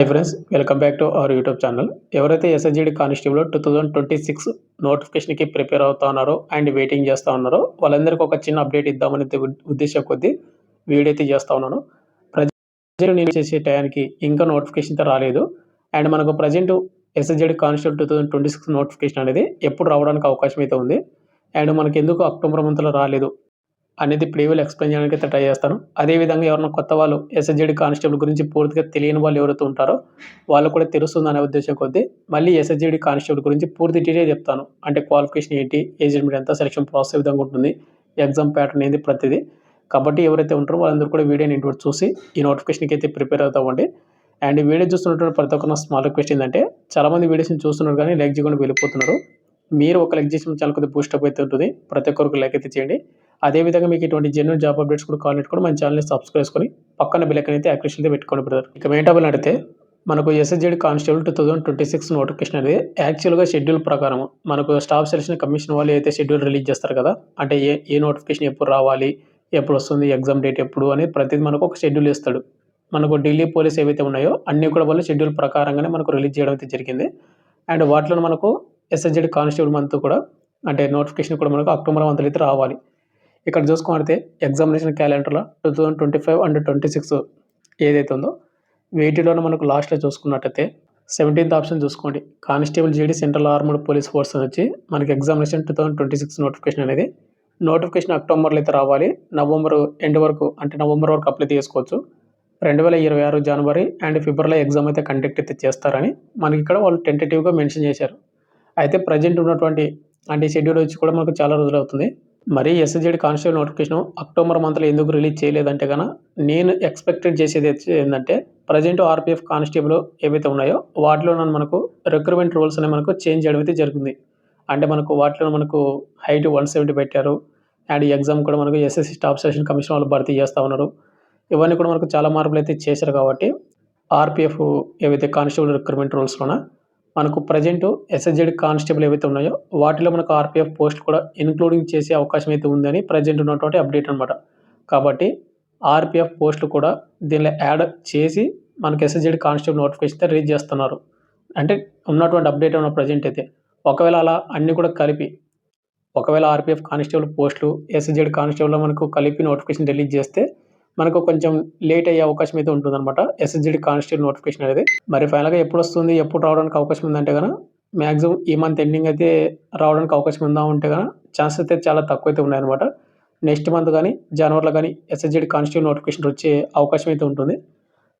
Hi friends welcome back to our YouTube channel ఎవరైతే SSGD constable two thousand twenty six నోటిఫికేషన్కి prepare అవుతా ఉన్నారో and waiting చేస్తూ ఉన్నారో వాళ్ళందరికీ ఒక చిన్న అప్డేట్ ఇద్దామని ఉద్దేశం కొద్దీ వీడియో అయితే చేస్తూ ఉన్నాను. ప్రజెంట్ నేను చేసే టయానికి ఇంకా నోటిఫికేషన్ అయితే రాలేదు. అండ్ మనకు present SSGD constable two thousand twenty six notification అనేది ఎప్పుడు రావడానికి అవకాశం అయితే ఉంది. అండ్ మనకి ఎందుకు అక్టోబర్ మంత్లో రాలేదు? అనేది ప్రీవియల్ ఎక్స్ప్లెయిన్ చేయడానికి అయితే ట్రై చేస్తాను. అదేవిధంగా ఎవరైనా కొత్త వాళ్ళు ఎస్ఎస్జెడ్ కానిస్టేబుల్ గురించి పూర్తిగా తెలియని వాళ్ళు ఎవరైతే ఉంటారో వాళ్ళు కూడా తెలుస్తుంది అనే ఉద్దేశం కొద్దీ మళ్ళీ ఎస్ఎస్జెడ్ కానిస్టేబుల్ గురించి పూర్తి డీటెయిల్ చెప్తాను. అంటే క్వాలిఫికేషన్ ఏంటి ఏజ్ లిమిట్ ఎంత సెలక్షన్ ప్రాసెస్ ఏ విధంగా ఉంటుంది ఎగ్జామ్ ప్యాటర్న్ ఏంది ప్రతిదీ. కాబట్టి ఎవరైతే ఉంటారో వాళ్ళందరూ కూడా వీడియోని ఇంటి చూసి ఈ నోటిఫికేషన్కి అయితే ప్రిపేర్ అవుతామండి అండ్ ఈ వీడియో చూస్తున్నటువంటి ప్రతి ఒక్క స్మాల్ రిక్వెస్ట్ ఏంటంటే చాలామంది వీడియోస్ని చూస్తున్నారు కానీ లైక్ చేయకుండా వెళ్ళిపోతున్నారు. మీరు ఒక లైక్ చేసిన చాలా కొద్దిగా బూస్టప్ అయితే ఉంటుంది. ప్రతి ఒక్కరికి లైక్ అయితే చేయండి. అదేవిధంగా మీకు ఇటువంటి జెన్యున్ జాబ్ అప్డేట్స్ కూడా కావాలంటే కూడా మన ఛానల్ని సబ్స్క్రైబ్ చేసుకొని పక్కన బిల్లకన్ అయితే యాక్టివేషన్ అయితే పెట్టుకోండి బ్రదర్ ఇక మెయిన్ టాపిక్ మనకు SSZ constable two thousand twenty six notification అనేది యాక్చువల్గా షెడ్యూల్ ప్రకారం మనకు స్టాఫ్ సెలక్షన్ కమిషన్ వాళ్ళు అయితే షెడ్యూల్ రిలీజ్ చేస్తారు కదా అంటే ఏ ఏ నోటిఫికేషన్ ఎప్పుడు రావాలి ఎప్పుడు వస్తుంది ఎగ్జామ్ డేట్ ఎప్పుడు అనేది ప్రతిదీ మనకు ఒక షెడ్యూల్ ఇస్తాడు. మనకు ఢిల్లీ పోలీస్ ఏవైతే ఉన్నాయో అన్నీ కూడా వాళ్ళు షెడ్యూల్ ప్రకారంగానే మనకు రిలీజ్ చేయడం అయితే జరిగింది. అండ్ వాటిలో మనకు ఎస్ఎస్జెడ్ కానిస్టేబుల్ మంత్ కూడా అంటే నోటిఫికేషన్ కూడా మనకు అక్టోబర్ మంత్ అయితే రావాలి. ఇక్కడ చూసుకుంటే ఎగ్జామినేషన్ క్యాలెండర్లో two thousand twenty five and twenty six ఏదైతే ఉందో వీటిలోనే మనకు లాస్ట్లో చూసుకున్నట్టయితే సెవెంటీన్త్ ఆప్షన్ చూసుకోండి. Constable GD central armed police force అని వచ్చి మనకి examination two thousand twenty six notification అనేది నోటిఫికేషన్ అక్టోబర్లో అయితే రావాలి. నవంబర్ ఎండ్ వరకు అంటే నవంబర్ వరకు అప్లై చేసుకోవచ్చు. రెండు వేల ఇరవై ఆరు జనవరి అండ్ ఫిబ్రవరిలో ఎగ్జామ్ అయితే కండక్ట్ అయితే చేస్తారని మనకి ఇక్కడ వాళ్ళు టెంటేటివ్గా మెన్షన్ చేశారు. అయితే ప్రజెంట్ ఉన్నటువంటి అంటే షెడ్యూల్ వచ్చి కూడా మనకు చాలా రోజులు అవుతుంది. మరి ఎస్జెడ్ కానిస్టేబుల్ నోటిఫికేషన్ అక్టోబర్ మంత్లో ఎందుకు రిలీజ్ చేయలేదంటే కనుక నేను ఎక్స్పెక్టెడ్ చేసేది ఏంటంటే ప్రజెంట్ ఆర్పిఎఫ్ కానిస్టేబుల్ ఏవైతే ఉన్నాయో వాటిలో మనకు రిక్రూట్మెంట్ రూల్స్ అనేవి మనకు చేంజ్ చేయడం అయితే జరిగింది అంటే మనకు వాటిలో మనకు హైట్ వన్ సెవెంటీ పెట్టారు. అండ్ ఎగ్జామ్ కూడా మనకు ఎస్ఎస్సి స్టాఫ్ సెషన్ కమిషన్ వాళ్ళు భర్తీ చేస్తూ ఉన్నారు. ఇవన్నీ కూడా మనకు చాలా మార్పులు అయితే చేశారు కాబట్టి ఆర్పిఎఫ్ ఏవైతే కానిస్టేబుల్ రిక్రూట్మెంట్ రూల్స్లోన మనకు ప్రజెంట్ ఎస్ఎస్జెడ్ కానిస్టేబుల్ ఏవైతే ఉన్నాయో వాటిలో మనకు ఆర్పిఎఫ్ పోస్ట్ కూడా ఇన్క్లూడింగ్ చేసే అవకాశం అయితే ఉందని ప్రజెంట్ ఉన్నటువంటి అప్డేట్ అనమాట కాబట్టి ఆర్పిఎఫ్ పోస్టులు కూడా దీనిలో యాడ్ చేసి మనకు ఎస్ఎస్జెడ్ కానిస్టేబుల్ నోటిఫికేషన్ రిలీజ్ చేస్తున్నారు. అంటే ఉన్నటువంటి అప్డేట్ ఉన్న ప్రజెంట్ అయితే ఒకవేళ అలా అన్నీ కూడా కలిపి ఒకవేళ ఆర్పిఎఫ్ కానిస్టేబుల్ పోస్టులు ఎస్ఎస్జెడ్ కానిస్టేబుల్లో మనకు కలిపి నోటిఫికేషన్ రిలీజ్ చేస్తే మనకు కొంచెం లేట్ అయ్యే అవకాశం అయితే ఉంటుందన్నమాట. ఎస్ఎస్జిడి కానిస్టేబుల్ నోటిఫికేషన్ అనేది. మరి ఫైనల్గా ఎప్పుడు వస్తుంది ఎప్పుడు రావడానికి అవకాశం ఉందంటే కనుక మ్యాక్సిమం ఈ మంత్ ఎండింగ్ అయితే రావడానికి అవకాశం ఉందా ఉంటే కనుక ఛాన్సెస్ అయితే చాలా తక్కువ అయితే ఉన్నాయన్నమాట. నెక్స్ట్ మంత్ కానీ జనవరిలో కానీ ఎస్ఎస్జిడి కానిస్టేబుల్ నోటిఫికేషన్ వచ్చే అవకాశం అయితే ఉంటుంది.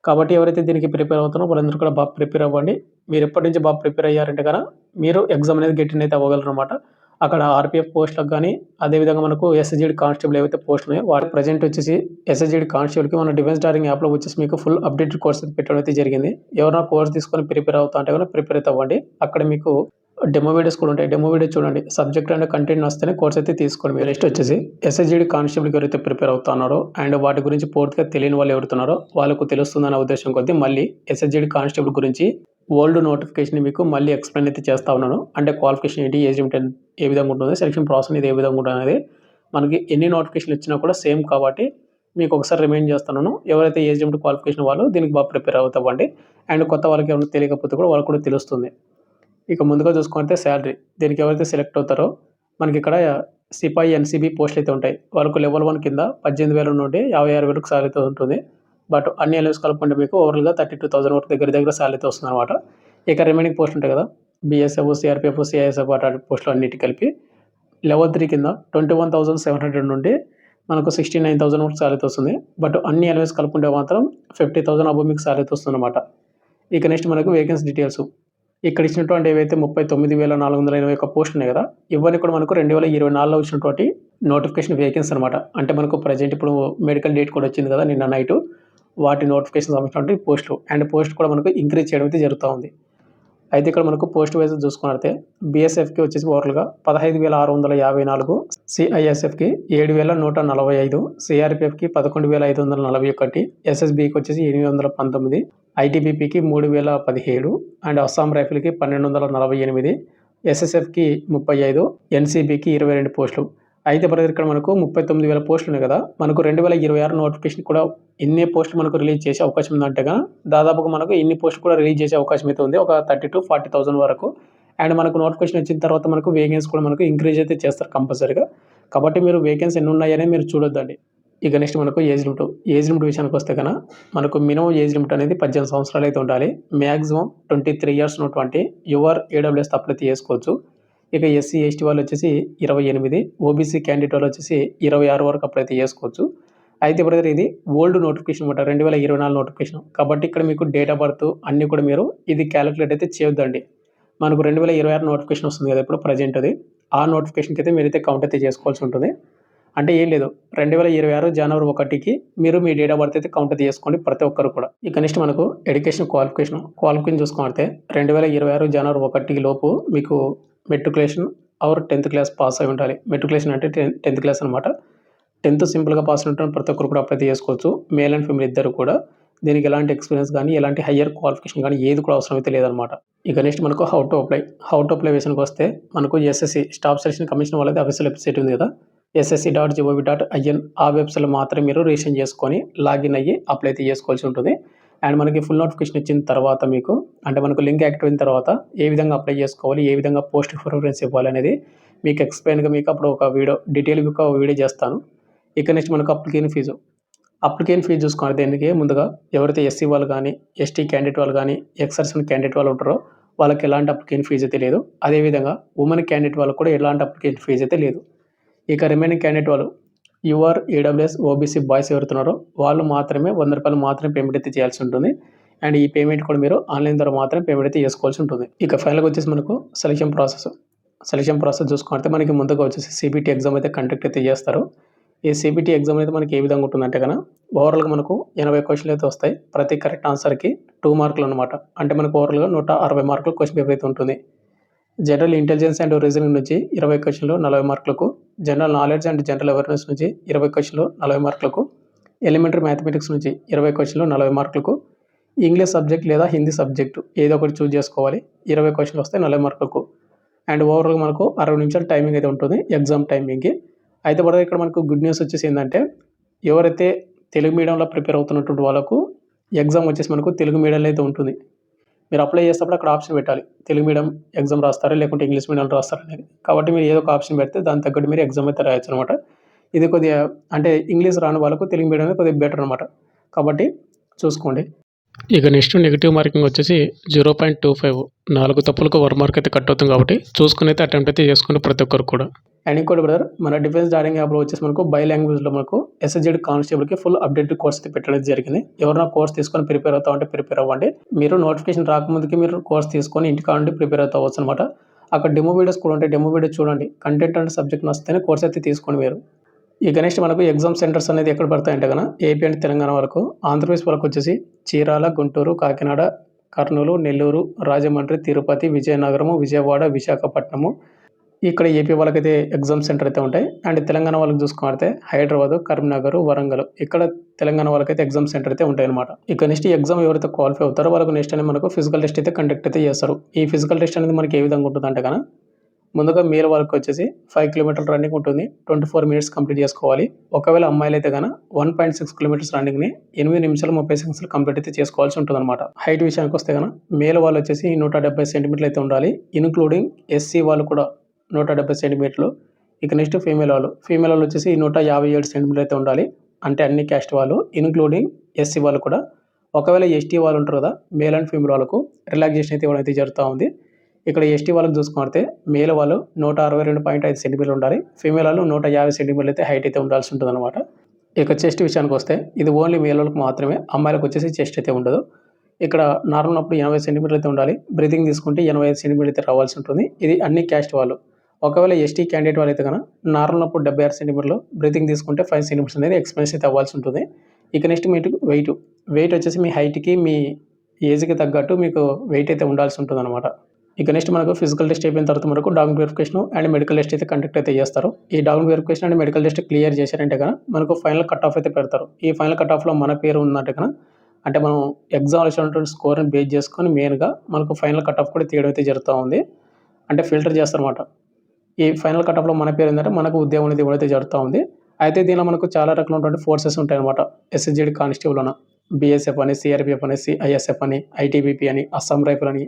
కాబట్టి ఎవరైతే దీనికి ప్రిపేర్ అవుతారో వాళ్ళందరూ కూడా బాగా ప్రిపేర్ అవ్వండి. మీరు ఎప్పటి నుంచి బాగా ప్రిపేర్ అయ్యారంటే కనుక మీరు ఎగ్జామ్ అనేది గెట్టిన అయితే అవ్వగలరు అనమాట అక్కడ ఆర్పిఎఫ్ పోస్టులకు కానీ అదేవిధంగా మనకు ఎస్ఎస్జీడి కానిస్టేబుల్ ఏవైతే పోస్టులు ఉన్నాయో వాటి ప్రజెంట్ వచ్చేసి ఎస్ఎస్జీడి కానిస్టేబుల్కి మన డిఫెన్స్ డారింగ్ యాప్లో వచ్చేసి మీకు ఫుల్ అప్డేటెడ్ కోర్స్ అయితే పెట్టడం అయితే జరిగింది. ఎవరైనా కోర్స్ తీసుకొని ప్రిపేర్ అవుతా అంటే కూడా ప్రిపేర్ అయితే అవ్వండి. అక్కడ మీకు డెమో వీడియోస్ కూడా ఉంటాయి. డెమో వీడియో చూడండి. సబ్జెక్ట్ అండ్ కంటెంట్ వస్తేనే కోర్స్ అయితే తీసుకోండి. మీరు నెక్స్ట్ వచ్చేసి ఎస్ఎస్జీడి కానిస్టేబుల్కి ఎవరైతే ప్రిపేర్ అవుతున్నారో అండ్ వాటి గురించి పూర్తిగా తెలియని వాళ్ళు ఎవరుతున్నారో వాళ్ళకు తెలుస్తుందన్న ఉద్దేశం కొద్దీ మళ్ళీ ఎస్ఎస్జీడి కానిస్టేబుల్ గురించి ఓల్డ్ నోటిఫికేషన్ మీకు మళ్ళీ ఎక్స్ప్లెయిన్ అయితే చేస్తా ఉన్నాను. అంటే క్వాలిఫికేషన్ ఏంటి ఏజ్ లిమిట్ ఏ విధంగా ఉంటుంది సెలక్షన్ ప్రాసెస్ అనేది ఏ విధంగా ఉంటుంది అనేది మనకి ఎన్ని నోటిఫికేషన్లు ఇచ్చినా కూడా సేమ్ కాబట్టి మీకు ఒకసారి రిమైండ్ చేస్తున్నాను ఎవరైతే ఏజ్ లిమిట్ క్వాలిఫికేషన్ వాళ్ళు దీనికి బాగా ప్రిపేర్ అవుతామండి అండ్ కొత్త వాళ్ళకి ఏమైనా తెలియకపోతే కూడా వాళ్ళకి కూడా తెలుస్తుంది. ఇక ముందుగా చూసుకుంటే శాలరీ. దీనికి ఎవరైతే సెలెక్ట్ అవుతారో మనకి ఇక్కడ సిపాయి ఎన్సీబీ పోస్టులు అయితే ఉంటాయి. వాళ్ళకు లెవెల్ వన్ కింద పద్దెనిమిది వేల నుండి యాభై ఆరు వేలకు శాలరీ అయితే ఉంటుంది. బట్ అన్ని ఎల్ఎస్ కలుపుకుంటే మీకు ఓవరాల్గా థర్టీ టూ థౌసండ్ వరకు దగ్గర దగ్గర శాలరీ వస్తుంది అనమాట ఇక రిమైనింగ్ పోస్ట్ ఉంటాయి కదా బీఎస్ఎఫ్ సిఆర్పిఎఫ్ సిఐఎస్ఎఫ్ అటు పోస్టులు అన్నిటి కలిపి లెవెల్ త్రీ కింద twenty one thousand seven hundred నుండి మనకు సిక్స్టీ నైన్ థౌసండ్ వరకు శాలరీ వస్తుంది. బట్ అన్ని ఎల్ఎస్ కలుపుకుంటే మాత్రం ఫిఫ్టీ థౌసండ్ అబో మీకు శాలరీ వస్తుంది అనమాట ఇక నెక్స్ట్ మనకు వేకెన్సీ డీటెయిల్స్ ఇక్కడ ఇచ్చినటువంటి ఏవైతే ముప్పై తొమ్మిది వేల నాలుగు వందల ఎనభై ఒక పోస్ట్ ఉన్నాయి కదా ఇవన్నీ కూడా మనకు రెండు వేల ఇరవై నాలుగులో వచ్చినటువంటి నోటిఫికేషన్ వేకెన్సీ అనమాట అంటే మనకు ప్రజెంట్ ఇప్పుడు మెడికల్ డేట్ కూడా వచ్చింది కదా నిన్న నైట్ వాటి నోటిఫికేషన్ సంబంధించినటువంటి పోస్టులు. అండ్ పోస్ట్ కూడా మనకు ఇంక్రీజ్ చేయడం అయితే జరుగుతూ ఉంది. అయితే ఇక్కడ మనకు పోస్ట్ వైజ్ చూసుకున్నట్లయితే బీఎస్ఎఫ్కి వచ్చేసి ఓవర్గా పదహైదు వేల ఆరు వందల యాభై నాలుగు సిఐఎస్ఎఫ్కి ఏడు వేల నూట నలభై ఐదు సిఆర్పిఎఫ్కి పదకొండు వేల ఐదు వందల నలభై ఒకటి ఎస్ఎస్బికి వచ్చేసి ఎనిమిది వందల పంతొమ్మిది ఐటీబీపీకి మూడు వేల పదిహేడు అండ్ అస్సాం రైఫిల్కి పన్నెండు వందల నలభై ఎనిమిది ఎస్ఎస్ఎఫ్కి ముప్పై ఐదు ఎన్సీబీకి ఇరవై రెండు పోస్టులు. అయితే బ్రదర్ ఇక్కడ మనకు ముప్పై తొమ్మిది వేల పోస్టులు ఉన్నాయి కదా. మనకు రెండు వేల ఇరవై ఆరు నోటిఫికేషన్ కూడా ఎన్ని పోస్టులు మనకు రిలీజ్ చేసే అవకాశం ఉందంటే కనుక దాదాపుగా మనకు ఇన్ని పోస్టులు కూడా రిలీజ్ చేసే అవకాశం అయితే ఉంది. ఒక థర్టీ టు ఫార్టీ థౌసండ్ వరకు. అండ్ మనకు నోటిఫికేషన్ వచ్చిన తర్వాత మనకు వేకెన్స్ కూడా మనకు ఇంక్రీజ్ అయితే చేస్తారు కంపల్సరీగా. కాబట్టి మీరు వేకెన్స్ ఎన్ని ఉన్నాయనే మీరు చూడొద్దండి. ఇక నెక్స్ట్ మనకు ఏజ్ లిమిట్. ఏజ్ లిమిట్ విషయానికి వస్తే కనుక మనకు మినిమం ఏజ్ లిమిట్ అనేది పద్దెనిమిది సంవత్సరాలు అయితే ఉండాలి. మ్యాక్సిమం ట్వంటీ త్రీ ఇయర్స్ ఉన్నటువంటి యువర్ ఏడబ్ల్యూఎస్ అప్లై చేసుకోవచ్చు. ఇక ఎస్సీ ఎస్టీ వాళ్ళు వచ్చేసి ఇరవై ఎనిమిది ఓబీసీ క్యాండిడేట్ వాళ్ళు వచ్చేసి ఇరవై ఆరు వరకు అప్లై చేసుకోవచ్చు అయితే బ్రదర్ ఇది ఓల్డ్ నోటిఫికేషన్ అనమాట రెండు వేల ఇరవై నాలుగు నోటిఫికేషన్. కాబట్టి ఇక్కడ మీకు డేట్ ఆఫ్ బర్త్ అన్నీ కూడా మీరు ఇది క్యాలిక్యులేట్ అయితే చేయొద్దండి. మనకు రెండు వేల ఇరవై ఆరు నోటిఫికేషన్ వస్తుంది కదా ఇప్పుడు ప్రజెంట్ అది. ఆ నోటిఫికేషన్కి అయితే మీరైతే కౌంట్ అయితే చేసుకోవాల్సి ఉంటుంది. అంటే ఏం లేదు రెండు వేల ఇరవై ఆరు జనవరి ఒకటికి మీరు మీ డేట్ ఆఫ్ బర్త్ అయితే కౌంట్ అయితే చేసుకోండి ప్రతి ఒక్కరు కూడా. ఇక నెక్స్ట్ మనకు ఎడ్యుకేషన్ క్వాలిఫికేషన్ క్వాలిఫికేషన్ చూసుకుంటే రెండు వేల ఇరవై ఆరు జనవరి ఒకటికి లోపు మీకు matriculation or tenth class pass అయి ఉండాలి. మెట్రికులేషన్ అంటే టెన్ టెన్త్ క్లాస్ అనమాట టెన్త్ సింపుల్గా పాస్ ఉంటాను ప్రతి ఒక్కరు కూడా అప్లై చేసుకోవచ్చు. మేల్ అండ్ ఫీమేల్ ఇద్దరు కూడా. దీనికి ఎలాంటి ఎక్స్పీరియన్స్ కానీ ఎలాంటి హయ్యర్ క్వాలిఫికేషన్ కానీ ఏది కూడా అవసరం అయితే లేదనమాట ఇక నెక్స్ట్ మనకు how to apply. How to apply విషయానికి వస్తే మనకు ఎస్ఎస్సి స్టాఫ్ సెలక్షన్ కమిషన్ వాళ్ళది అఫీషియల్ వెబ్సైట్ ఉంది కదా. SSC dot gov dot in ఆ వెబ్సైట్లో మాత్రమే మీరు రిజిస్టర్ చేసుకొని లాగిన్ అయ్యి అప్లై అయితే చేసుకోవాల్సి ఉంటుంది. అండ్ మనకి ఫుల్ నోటిఫికేషన్ ఇచ్చిన తర్వాత మీకు అంటే మనకు లింక్ యాక్టివ్ అయిన తర్వాత ఏ విధంగా అప్లై చేసుకోవాలి ఏ విధంగా పోస్ట్ ప్రిఫరెన్స్ ఇవ్వాలి అనేది మీకు ఎక్స్ప్లెయిన్గా మీకు అప్పుడు ఒక వీడియో డీటెయిల్ ఒక వీడియో చేస్తాను. ఇక నెక్స్ట్ మనకు అప్లికేషన్ ఫీజు. అప్లికేషన్ ఫీజు చూసుకోవాలి దేనికి? ముందుగా ఎవరైతే ఎస్సీ వాళ్ళు కానీ ఎస్టీ క్యాండిడేట్ వాళ్ళు కానీ ఎక్సర్సన్ క్యాండిడేట్ వాళ్ళు ఉంటారో వాళ్ళకి ఎలాంటి అప్లికేషన్ ఫీజు అయితే లేదు. అదేవిధంగా ఉమెన్ క్యాండిడేట్ వాళ్ళకి కూడా ఎలాంటి అప్లికేషన్ ఫీజు అయితే లేదు. ఇక రిమైనింగ్ క్యాండిడేట్ వాళ్ళు యువర్ ఈడబ్ల్యూఎస్ ఓబీసీ బాయ్స్ ఎవరుతున్నారో వాళ్ళు మాత్రమే వంద రూపాయలు మాత్రమే పేమెంట్ అయితే చేయాల్సి ఉంటుంది. అండ్ ఈ పేమెంట్ కూడా మీరు ఆన్లైన్ ద్వారా మాత్రమే పేమెంట్ అయితే చేసుకోవాల్సి ఉంటుంది. ఇక ఫైనల్గా వచ్చేసి మనకు సెలక్షన్ ప్రాసెస్ సెలక్షన్ ప్రాసెస్ చూసుకుంటే మనకి ముందుగా వచ్చేసి సిబిటీ ఎగ్జామ్ అయితే కండక్ట్ అయితే చేస్తారు. ఈ సిబిటీ ఎగ్జామ్ అయితే మనకి ఏ విధంగా ఉంటుందంటే కనుక ఓవరాల్గా మనకు ఎనభై క్వశ్చన్లు అయితే వస్తాయి. ప్రతి కరెక్ట్ ఆన్సర్కి టూ మార్కులు అనమాట అంటే మనకు ఓవరాల్గా నూట అరవై మార్కులు క్వశ్చన్ పేపర్ అయితే ఉంటుంది. జనరల్ ఇంటెలిజెన్స్ అండ్ రీజనింగ్ నుంచి ఇరవై క్వశ్చన్లు నలభై మార్కులకు. General knowledge and general awareness నుంచి ఇరవై క్వశ్చన్లు నలభై మార్కులకు. ఎలిమెంటరీ మ్యాథమెటిక్స్ నుంచి ఇరవై క్వశ్చన్లు నలభై మార్కులకు. ఇంగ్లీష్ సబ్జెక్ట్ లేదా హిందీ సబ్జెక్టు ఏదో ఒకటి చూజ్ చేసుకోవాలి. ఇరవై క్వశ్చన్లు వస్తాయి నలభై మార్కులకు. అండ్ ఓవరాల్గా మనకు అరవై నిమిషాల టైమింగ్ అయితే ఉంటుంది ఎగ్జామ్ టైమింగ్కి అయితే కూడా ఇక్కడ మనకు గుడ్ న్యూస్ వచ్చేసి ఏంటంటే ఎవరైతే తెలుగు మీడియంలో ప్రిపేర్ అవుతున్నటువంటి వాళ్ళకు ఎగ్జామ్ వచ్చేసి మనకు తెలుగు మీడియంలో అయితే ఉంటుంది. మీరు అప్లై చేసేటప్పుడు అక్కడ ఆప్షన్ పెట్టాలి. తెలుగు మీడియం ఎగ్జామ్ రాస్తారా? లేకుంటే ఇంగ్లీష్ మీడియం రాస్తారా అనేది. కాబట్టి మీరు ఏదో ఒక ఆప్షన్ పెడితే దాని తగ్గట్టు మీరు ఎగ్జామ్ అయితే రాయొచ్చు అనమాట ఇది కొద్దిగా అంటే ఇంగ్లీష్ రాని వాళ్ళకు తెలుగు మీడియమే కొద్దిగా బెటర్ అనమాట. కాబట్టి చూసుకోండి. ఇక నెక్స్ట్ నెగిటివ్ మార్కింగ్ వచ్చేసి జీరో పాయింట్ టూ ఫైవ్ నాలుగు తప్పులకు వర్ మార్క్ అయితే కట్ అవుతుంది కాబట్టి చూసుకుని అయితే అటెంప్ట్ అయితే చేసుకుని ప్రతి ఒక్కరు కూడా. అండ్ ఇంకోటి బ్రదర్ మన డిఫెన్స్ డారింగ్ యాప్లో వచ్చేసి మనకు బై లాంగ్వేజ్లో మనకు ఎస్ఎస్జెడ్ కానిస్టేబుల్కి ఫుల్ అప్డేట్ కోర్స్ అయితే పెట్టడం జరిగింది. ఎవరైనా కోర్స్ తీసుకొని ప్రిపేర్ అవుతా ఉంటే ప్రిపేర్ అవ్వండి. మీరు నోటిఫికేషన్ రాకముందుకి మీరు కోర్స్ తీసుకొని ఇంటికి నుండి ప్రిపేర్ అవుతా అవ్వచ్చు అనమాట అక్కడ డెమో వీడియోస్ కూడా ఉంటాయి. డెమో వీడియోస్ చూడండి. కంటెంట్ అండ్ సబ్జెక్ట్ నచ్చితేనే కోర్స్ అయితే తీసుకోండి మీరు. ఇక నెక్స్ట్ మనకు ఎగ్జామ్ సెంటర్స్ అనేది ఎక్కడ పడతాయంటే కనుక ఏపీ అండ్ తెలంగాణ వరకు ఆంధ్రప్రదేశ్ వరకు వచ్చేసి చీరాల గుంటూరు కాకినాడ కర్నూలు నెల్లూరు రాజమండ్రి తిరుపతి విజయనగరము విజయవాడ విశాఖపట్నము. ఇక్కడ ఏపీ వాళ్ళకైతే ఎగ్జామ్ సెంటర్ అయితే ఉంటాయి. అండ్ తెలంగాణ వాళ్ళకి చూసుకుంటే హైదరాబాద్ కరీంనగర్ వరంగల్ ఇక్కడ తెలంగాణ వాళ్ళకైతే ఎగ్జామ్ సెంటర్ అయితే ఉంటాయి అనమాట ఇక నెక్స్ట్ ఎగ్జామ్ ఎవరైతే క్వాలిఫై అవుతారో వాళ్ళకు నెక్స్ట్ అనేది మనకు ఫిజికల్ టెస్ట్ అయితే కండక్ట్ అయితే చేస్తారు. ఈ ఫిజికల్ టెస్ట్ అనేది మనకి ఏ విధంగా ఉంటుంది అంటే కనుక ముందుగా మేల్ వాళ్ళకి వచ్చేసి ఫైవ్ కిలోమీటర్ రన్నింగ్ ఉంటుంది. ట్వంటీ ఫోర్ మినిట్స్ కంప్లీట్ చేసుకోవాలి. ఒకవేళ అమ్మాయిలు అయితే కనుక వన్ పాయింట్ సిక్స్ కిలోమీటర్స్ రన్నింగ్ని ఎనిమిది నిమిషాలు ముప్పై సెకండ్స్లో కంప్లీట్ అయితే చేసుకోవాల్సి ఉంటుంది అనమాట హైట్ విషయానికి వస్తే కనుక మేల్ వాళ్ళు వచ్చేసి నూట డెబ్బై సెంటీమీటర్లు అయితే ఉండాలి. ఇన్క్లూడింగ్ ఎస్సీ వాళ్ళు కూడా నూట డెబ్బై సెంటీమీటర్లు ఇక నెక్స్ట్ ఫీమేల్ వాళ్ళు ఫీమేల్ వాళ్ళు వచ్చేసి నూట యాభై ఏడు సెంటీమీటర్ అయితే ఉండాలి. అంటే అన్ని క్యాస్ట్ వాళ్ళు ఇన్క్లూడింగ్ ఎస్సీ వాళ్ళు కూడా. ఒకవేళ ఎస్టీ వాళ్ళు ఉంటారు కదా మేల్ అండ్ ఫీమేల్ వాళ్ళకు రిలాక్సేషన్ అయితే ఇవ్వడం అయితే జరుగుతూ ఉంది. ఇక్కడ ఎస్టీ వాళ్ళకి చూసుకుంటే మేల్ వాళ్ళు నూట అరవై రెండు పాయింట్ ఐదు సెంటీమీటర్లు ఉండాలి. ఫీమేల్ వాళ్ళు నూట యాభై సెంటీమీటర్లు అయితే హైట్ అయితే ఉండాల్సి ఉంటుంది అనమాట ఇక చెస్ట్ విషయానికి వస్తే ఇది ఓన్లీ మేల్ వాళ్ళకి మాత్రమే అమ్మాయిలకు వచ్చేసి చెస్ట్ అయితే ఉండదు. ఇక్కడ నార్మల్ అప్పుడు ఎనభై సెంటీమీటర్లు అయితే ఉండాలి. బ్రీతింగ్ తీసుకుంటే ఎనభై ఐదు సెంటీమీటర్ అయితే రావాల్సి ఉంటుంది. ఇది అన్ని క్యాస్ట్ వాళ్ళు. ఒకవేళ ఎస్టీ క్యాండిడేట్ వాళ్ళు అయితే కనుక నార్మల్ అప్పుడు డెబ్బై ఆరు సెంటీమీటర్లు బ్రీతింగ్ తీసుకుంటే ఫైవ్ సెంటీమీటర్స్ అనేది ఎక్స్పెన్స్ అయితే అవ్వాల్సి ఉంటుంది. ఇక నెక్స్ట్ మీకు వెయిట్ వెయిట్ వచ్చేసి మీ హైట్కి మీ ఏజ్కి తగ్గట్టు మీకు వెయిట్ అయితే ఉండాల్సి ఉంటుంది అనమాట ఇక నెక్స్ట్ మనకు ఫిజికల్ టెస్ట్ అయిపోయిన తర్వాత మనకు document verification and medical test అయితే కండక్ట్ అయితే చేస్తారు. ఈ document verification and medical test clear చేశారంటే కనుక మనకు ఫైనల్ కట్ ఆఫ్ అయితే పెడతారు. ఈ ఫైనల్ కట్ ఆఫ్లో మన పేరు ఉందంటే కనుక అంటే మనం ఎగ్జామ్ వచ్చినటువంటి స్కోర్ని బేస్ చేసుకొని మెయిన్గా మనకు ఫైనల్ కట్ ఆఫ్ కూడా తీయడం అయితే జరుగుతూ ఉంది. అంటే ఫిల్టర్ చేస్తారన్నమాట. ఈ ఫైనల్ కటప్లో మన పేరు ఏంటంటే మనకు ఉద్యోగం అనేది ఇవ్వడైతే జరుగుతూ ఉంది. అయితే దీనిలో మనకు చాలా రకాలైనటువంటి ఫోర్సెస్ ఉంటాయి అనమాట కానిస్టేబుల్ అన్న బీఎస్ఎఫ్ అని సిఆర్పిఎఫ్ అని సిఐఎస్ఎఫ్ అని ఐటీబీపీ అని అస్సాం రైఫిల్ అని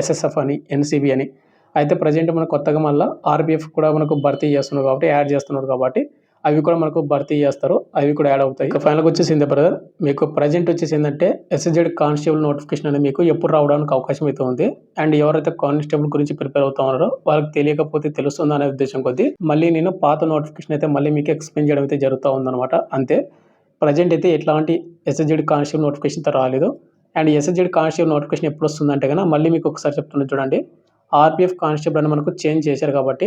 ఎస్ఎస్ఎఫ్ అని ఎన్సీబీ అని. అయితే ప్రజెంట్ మనకు కొత్తగా మళ్ళీ ఆర్బీఎఫ్ కూడా మనకు భర్తీ చేస్తున్నారు కాబట్టి యాడ్ చేస్తున్నారు కాబట్టి అవి కూడా మనకు భర్తీ చేస్తారు. అవి కూడా యాడ్ అవుతాయి. ఇక ఫైనల్గా వచ్చేసింది బ్రదర్ మీకు ప్రజెంట్ వచ్చేసి ఏంటంటే ఎస్ఎస్జెడ్ కానిస్టేబుల్ నోటిఫికేషన్ అనేది మీకు ఎప్పుడు రావడానికి అవకాశం అయితే ఉంది. అండ్ ఎవరైతే కానిస్టేబుల్ గురించి ప్రిపేర్ అవుతా ఉన్నారో వాళ్ళకి తెలియకపోతే తెలుస్తుందా అనే ఉద్దేశం కొద్దీ మళ్ళీ నేను పాత నోటిఫికేషన్ అయితే మళ్ళీ మీకు ఎక్స్ప్లెయిన్ చేయడం అయితే జరుగుతూ ఉందన్నమాట. అంతే. ప్రజెంట్ అయితే ఎట్లాంటి ఎస్ఎస్జెడ్ కానిస్టేబుల్ నోటిఫికేషన్ అయితే రాలేదు. అండ్ ఎస్ఎస్జెడ్ కానిస్టేబుల్ నోటిఫికేషన్ ఎప్పుడు వస్తుందంటే కనుక మళ్ళీ మీకు ఒకసారి చెప్తున్నా చూడండి. ఆర్పిఎఫ్ కానిస్టేబుల్ అని మనకు చేంజ్ చేశారు కాబట్టి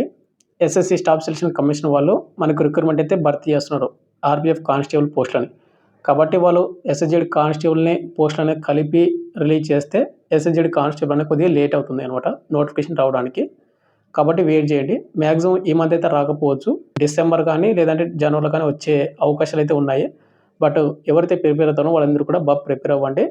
ఎస్ఎస్సి స్టాఫ్ సెలక్షన్ కమిషన్ వాళ్ళు మనకు రిక్రూట్మెంట్ అయితే భర్తీ చేస్తున్నారు ఆర్పిఎఫ్ కానిస్టేబుల్ పోస్టులని. కాబట్టి వాళ్ళు ఎస్ఎస్జెడ్ కానిస్టేబుల్ని పోస్టులని కలిపి రిలీజ్ చేస్తే ఎస్ఎస్జెడ్ కానిస్టేబుల్ అనేది కొద్దిగా లేట్ అవుతుంది అనమాట నోటిఫికేషన్ రావడానికి. కాబట్టి వెయిట్ చేయండి. మ్యాక్సిమం ఈ మంత్ అయితే రాకపోవచ్చు. డిసెంబర్ కానీ లేదంటే జనవరిలో కానీ వచ్చే అవకాశాలు అయితే ఉన్నాయి. బట్ ఎవరైతే ప్రిపేర్ అవుతారో వాళ్ళందరూ కూడా బాగా ప్రిపేర్ అవ్వండి.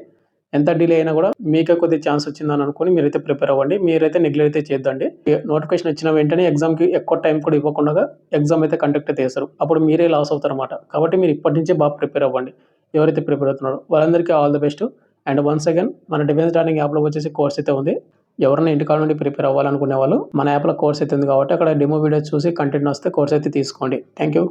ఎంత డిలే అయినా కూడా మీకే కొద్ది ఛాన్స్ వచ్చిందని అనుకుని మీరైతే ప్రిపేర్ అవ్వండి. మీరైతే నెగ్లెక్ట్ అయితే చేద్దండి నోటిఫికేషన్ వచ్చిన వెంటనే ఎగ్జామ్కి ఎక్కువ టైం కూడా ఇవ్వకుండా ఎగ్జామ్ అయితే కండక్ట్ అయితే చేస్తారు. అప్పుడు మీరే లాస్ అవుతారు అనమాట కాబట్టి మీరు ఇప్పటి నుంచే బాగా ప్రిపేర్ అవ్వండి. ఎవరైతే ప్రిపేర్ అవుతున్నారో వాళ్ళందరికీ all the best and once again మన డిఫెన్స్ ట్రైనింగ్ యాప్లో వచ్చేసి కోర్స్ అయితే ఉంది. ఎవరైనా ఇంటికాడ నుండి ప్రిపేర్ అవ్వాలనుకునే వాళ్ళు మన యాప్లో కోర్స్ అయితే ఉంది కాబట్టి అక్కడ డెమో వీడియో చూసి కంటెంట్ వస్తే కోర్స్ అయితే తీసుకోండి. Thank you